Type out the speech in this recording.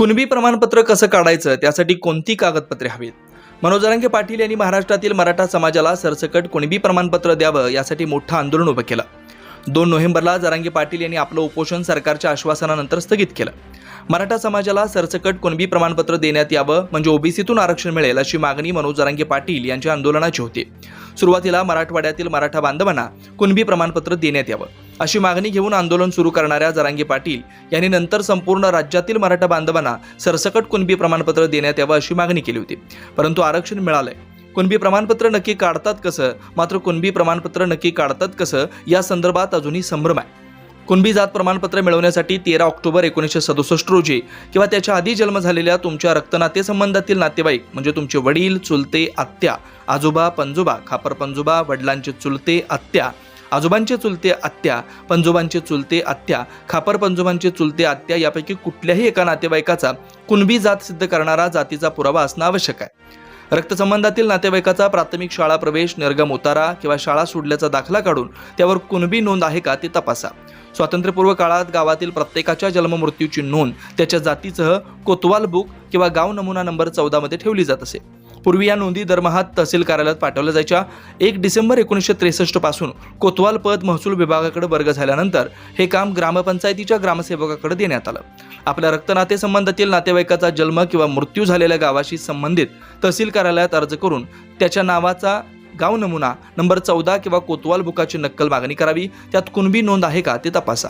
कुणबी प्रमाणपत्र कसं काढायचं? त्यासाठी कोणती कागदपत्रे हवीत? मनोज जरांगे पाटील यांनी महाराष्ट्रातील मराठा समाजाला सरसकट कुणबी प्रमाणपत्र द्यावं यासाठी मोठं आंदोलन उभं केलं. दोन नोव्हेंबरला जरांगे पाटील यांनी आपलं उपोषण सरकारच्या आश्वासनानंतर स्थगित केलं. मराठा समाजाला सरसकट कुणबी प्रमाणपत्र देण्यात यावं म्हणजे ओबीसीतून आरक्षण मिळेल अशी मागणी मनोज जरांगे पाटील यांच्या आंदोलनाची होती. सुरुवातीला मराठवाड्यातील मराठा बांधवांना कुणबी प्रमाणपत्र देण्यात यावं. अशी मागणी घेऊन आंदोलन सुरू करणाऱ्या जरांगी पाटील यांनी नंतर संपूर्ण राज्यातील मराठा बांधवांना सरसकट कुणबी प्रमाणपत्र देण्यात यावं अशी मागणी केली होती. परंतु आरक्षण मिळालंय. कुणबी प्रमाणपत्र नक्की काढतात कसं? मात्र कुणबी प्रमाणपत्र नक्की काढतात कसं? या संदर्भात अजूनही संभ्रम आहे. कुणबी जात प्रमाणपत्र मिळवण्यासाठी तेरा ऑक्टोबर एकोणीसशे सदुसष्ट रोजी किंवा त्याच्या आधी जन्म झालेल्या तुमच्या रक्तनाते संबंधातील नातेवाईक म्हणजे तुमचे वडील चुलते आत्या आजोबा पंजोबा खापर पंजोबा वडिलांचे चुलते आत्या आजोबांचे चुलते आत्या पंजोबांचे चुलते आत्या खापर पंजोबांचे चुलते आत्या यापैकी कुठल्याही एका नातेवाईकाचा कुणबी जात सिद्ध करणारा जातीचा पुरावा असणं आवश्यक आहे. रक्तसंबंधातील नातेवाईकाचा प्राथमिक शाळा प्रवेश निर्गम उतारा किंवा शाळा सोडल्याचा दाखला काढून त्यावर कुणबी नोंद आहे का ते तपासा. स्वातंत्र्यपूर्व काळात गावातील प्रत्येकाच्या जन्ममृत्यूची नोंद त्याच्या जातीसह कोतवाल बुक किंवा गाव नमुना नंबर चौदामध्ये ठेवली जात असे. पूर्वी या नोंदी दरमहा तहसील कार्यालयात पाठवल्या जायच्या. एक डिसेंबर एकोणीसशे त्रेसष्टपासून कोतवाल पद महसूल विभागाकडे वर्ग झाल्यानंतर हे काम ग्रामपंचायतीच्या ग्रामसेवकाकडे देण्यात आलं. आपल्या रक्तनाते संबंधातील नातेवाईकाचा जन्म किंवा मृत्यू झालेल्या गावाशी संबंधित तहसील कार्यालयात अर्ज करून त्याच्या नावाचा गाव नमुना नंबर चौदा किंवा कोतवाल बुकाची नक्कल मागणी करावी. त्यात कुणबी नोंद आहे का ते तपासा.